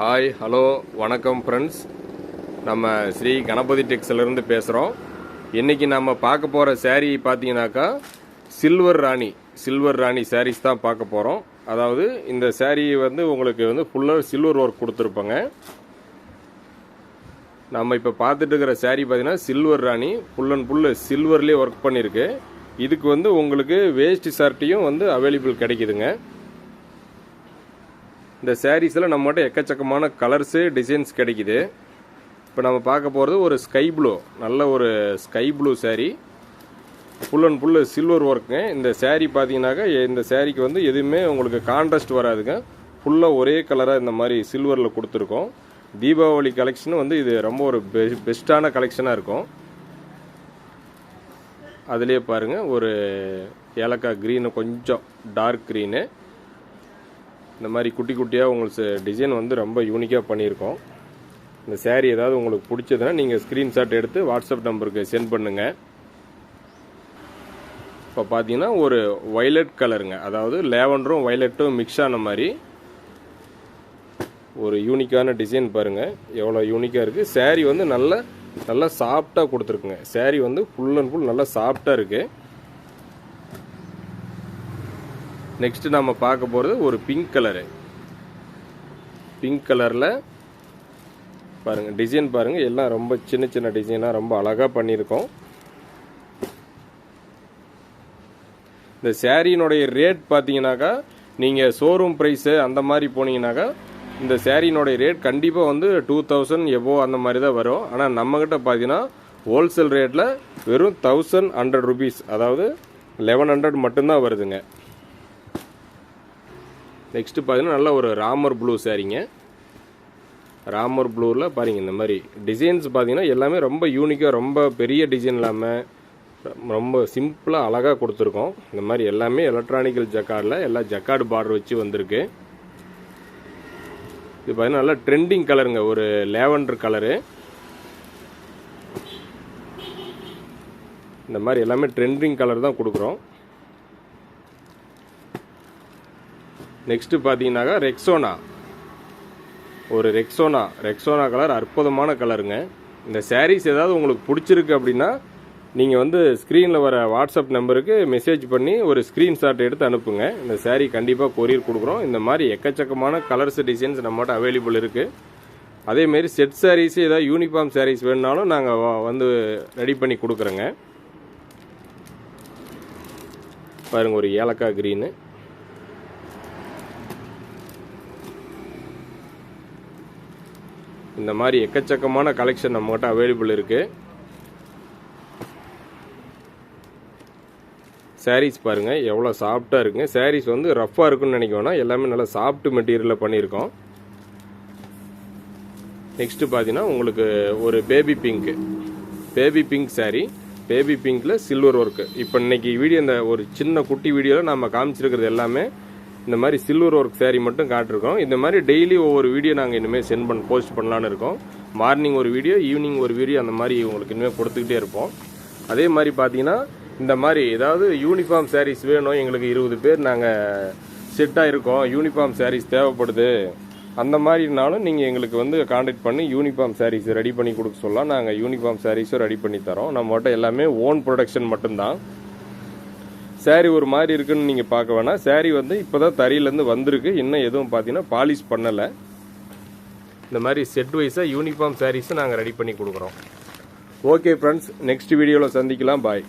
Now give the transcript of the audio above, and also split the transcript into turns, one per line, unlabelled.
Hi hello வணக்கம் friends நம்ம ஸ்ரீ கணபதி டெக்ஸ்லேருந்து பேசுகிறோம் இன்றைக்கி நம்ம பார்க்க போகிற saree பார்த்தீங்கன்னாக்கா silver Rani silver Rani sarees தான் பார்க்க போகிறோம் அதாவது இந்த saree வந்து உங்களுக்கு வந்து ஃபுல்லாக சில்வர் ஒர்க் கொடுத்துருப்பாங்க. நம்ம இப்போ பார்த்துட்டு இருக்கிற saree பார்த்தீங்கன்னா silver Rani full and full சில்வர்லேயே work பண்ணியிருக்கு இதுக்கு வந்து உங்களுக்கு வேஸ்ட் ஷர்ட்டையும் வந்து அவைலபிள் கிடைக்குதுங்க. இந்த சாரீஸில் நம்மகிட்ட எக்கச்சக்கமான கலர்ஸு டிசைன்ஸ் கிடைக்கிது. இப்போ நம்ம பார்க்க போகிறது ஒரு ஸ்கை ப்ளூ நல்ல ஒரு sky blue saree full and full silver ஒர்க்குங்க இந்த சேரீ பார்த்தீங்கன்னாக்கா இந்த சேரீக்கு வந்து எதுவுமே உங்களுக்கு கான்ட்ராஸ்ட் வராதுங்க. ஃபுல்லாக ஒரே கலராக இந்த மாதிரி சில்வரில் கொடுத்துருக்கோம். தீபாவளி கலெக்ஷன் வந்து இது ரொம்ப ஒரு பெ பெஸ்ட்டான கலெக்ஷனாக இருக்கும். அதுலேயே பாருங்கள் ஒரு ஏலக்காய் க்ரீனு கொஞ்சம் டார்க் க்ரீனு இந்த மாதிரி குட்டி குட்டியாக உங்களுக்கு டிசைன் வந்து ரொம்ப யூனிக்காக பண்ணியிருக்கோம். இந்த சேரீ ஏதாவது உங்களுக்கு பிடிச்சதுன்னா நீங்கள் ஸ்க்ரீன்ஷாட் எடுத்து வாட்ஸ்அப் நம்பருக்கு சென்ட் பண்ணுங்கள் இப்போ பார்த்தீங்கன்னா ஒரு வைலட் கலருங்க அதாவது லேவண்டரும் வைலட்டும் மிக்ஸ் ஆன மாதிரி ஒரு யூனிக்கான டிசைன் பாருங்கள் எவ்வளோ யூனிக்காக இருக்குது சேரீ வந்து நல்ல நல்லா சாஃப்டாக கொடுத்துருக்குங்க. சேரீ வந்து ஃபுல் அண்ட் ஃபுல் நல்லா சாஃப்டாக இருக்குது நெக்ஸ்ட்டு நம்ம பார்க்க போகிறது ஒரு பிங்க் கலரு பிங்க் கலரில் பாருங்கள் டிசைன் பாருங்கள் எல்லாம் ரொம்ப சின்ன சின்ன டிசைனாக ரொம்ப அழகாக பண்ணியிருக்கோம். இந்த சேரீனுடைய ரேட் பார்த்தீங்கன்னாக்கா நீங்கள் ஷோரூம் ப்ரைஸு அந்த மாதிரி போனீங்கன்னாக்கா இந்த சேரீனுடைய ரேட் கண்டிப்பாக வந்து டூ தௌசண்ட் எபோ அந்த மாதிரி தான் வரும். ஆனால் நம்மக்கிட்ட பார்த்தீங்கன்னா ஹோல்சேல் ரேட்டில் வெறும் தௌசண்ட் ஹண்ட்ரட் ருபீஸ் அதாவது லெவன் ஹண்ட்ரட் மட்டும்தான் வருதுங்க. நெக்ஸ்ட்டு பார்த்தீங்கன்னா நல்ல ஒரு ராமர் ப்ளூ சாரீங்க ராமர் ப்ளூவில் பாருங்கள் இந்த மாதிரி டிசைன்ஸ் பார்த்தீங்கன்னா எல்லாமே ரொம்ப யூனிக்காக ரொம்ப பெரிய டிசைன் இல்லாமல் ரொம்ப சிம்பிளாக அழகாக கொடுத்துருக்கோம். இந்த மாதிரி எல்லாமே எலக்ட்ரானிக்கல் ஜக்கார்டில் எல்லாம் ஜக்கார்டு பார்டர் வச்சு வந்திருக்கு. இது பார்த்தீங்கன்னா நல்லா ட்ரெண்டிங் கலருங்க ஒரு லேவண்டர் கலரு இந்த மாதிரி எல்லாமே ட்ரெண்டிங் கலர் தான் கொடுக்குறோம். நெக்ஸ்ட்டு பார்த்தீங்கன்னாக்கா ரெக்ஸோனா ஒரு ரெக்ஸோனா ரெக்ஸோனா கலர் அற்புதமான கலருங்க இந்த சாரீஸ் ஏதாவது உங்களுக்கு பிடிச்சிருக்கு அப்படின்னா நீங்கள் வந்து ஸ்க்ரீனில் வர வாட்ஸ்அப் நம்பருக்கு மெசேஜ் பண்ணி ஒரு ஸ்க்ரீன்ஷாட் எடுத்து அனுப்புங்க. இந்த சாரீ கண்டிப்பாக கொரியர் கொடுக்குறோம். இந்த மாதிரி எக்கச்சக்கமான கலர்ஸ் டிசைன்ஸ் நம்மகிட்ட அவைலபிள் இருக்குது அதேமாரி செட் சாரீஸ் ஏதாவது யூனிஃபார்ம் சாரீஸ் வேணுனாலும் நாங்கள் வந்து ரெடி பண்ணி கொடுக்குறோங்க. பாருங்க ஒரு ஏலக்காய் க்ரீனு இந்த மாதிரி எக்கச்சக்கமான கலெக்ஷன் நம்மகிட்ட அவைலபிள் இருக்கு. சாரீஸ் பாருங்க எவ்வளோ சாஃப்டாக இருக்குங்க. சாரீஸ் வந்து ரஃப்பாக இருக்குன்னு நினைக்கோனா எல்லாமே நல்லா சாஃப்ட் மெட்டீரியலில் பண்ணியிருக்கோம். நெக்ஸ்ட்டு பார்த்தீங்கன்னா உங்களுக்கு ஒரு baby pink baby pink saree baby பிங்க்கில் சில்வர் ஒர்க்கு இப்போ இன்றைக்கி வீடியோ இந்த ஒரு சின்ன குட்டி வீடியோவில் நம்ம காமிச்சிருக்கிறது எல்லாமே இந்த மாதிரி சில்வர் ஒர்க் சேரீ மட்டும் காட்டிருக்கோம். இந்த மாதிரி டெய்லி ஒவ்வொரு வீடியோ நாங்கள் இனிமேல் சென்ட் பண்ண போஸ்ட் பண்ணலான்னு இருக்கோம். மார்னிங் ஒரு வீடியோ ஈவினிங் ஒரு வீடியோ அந்த மாதிரி உங்களுக்கு இனிமேல் கொடுத்துக்கிட்டே இருப்போம். அதே மாதிரி பார்த்தீங்கன்னா இந்த மாதிரி ஏதாவது யூனிஃபார்ம் சாரீஸ் வேணும் எங்களுக்கு இருபது பேர் நாங்கள் செட்டாக இருக்கோம் யூனிஃபார்ம் சாரீஸ் தேவைப்படுது. அந்த மாதிரினாலும் நீங்கள் எங்களுக்கு வந்து காண்டாக்ட் பண்ணி யூனிஃபார்ம் சாரீஸ் ரெடி பண்ணி கொடுக்க சொல்லலாம். நாங்கள் யூனிஃபார்ம் சாரீஸும் ரெடி பண்ணி தரோம். நம்மகிட்ட எல்லாமே ஓன் ப்ரொடக்ஷன் மட்டும்தான். Saree ஒரு மாதிரி இருக்குன்னு நீங்கள் பார்க்க வேணாம். சேரீ வந்து இப்போ தான் தறியிலேருந்து வந்திருக்கு. இன்னும் எதுவும் பார்த்தீங்கன்னா பாலிஷ் பண்ணலை. இந்த மாதிரி செட் வைஸாக யூனிஃபார்ம் சாரீஸும் நாங்கள் ரெடி பண்ணி கொடுக்குறோம். ஓகே ஃப்ரெண்ட்ஸ் நெக்ஸ்ட் வீடியோவில் சந்திக்கலாம். பாய்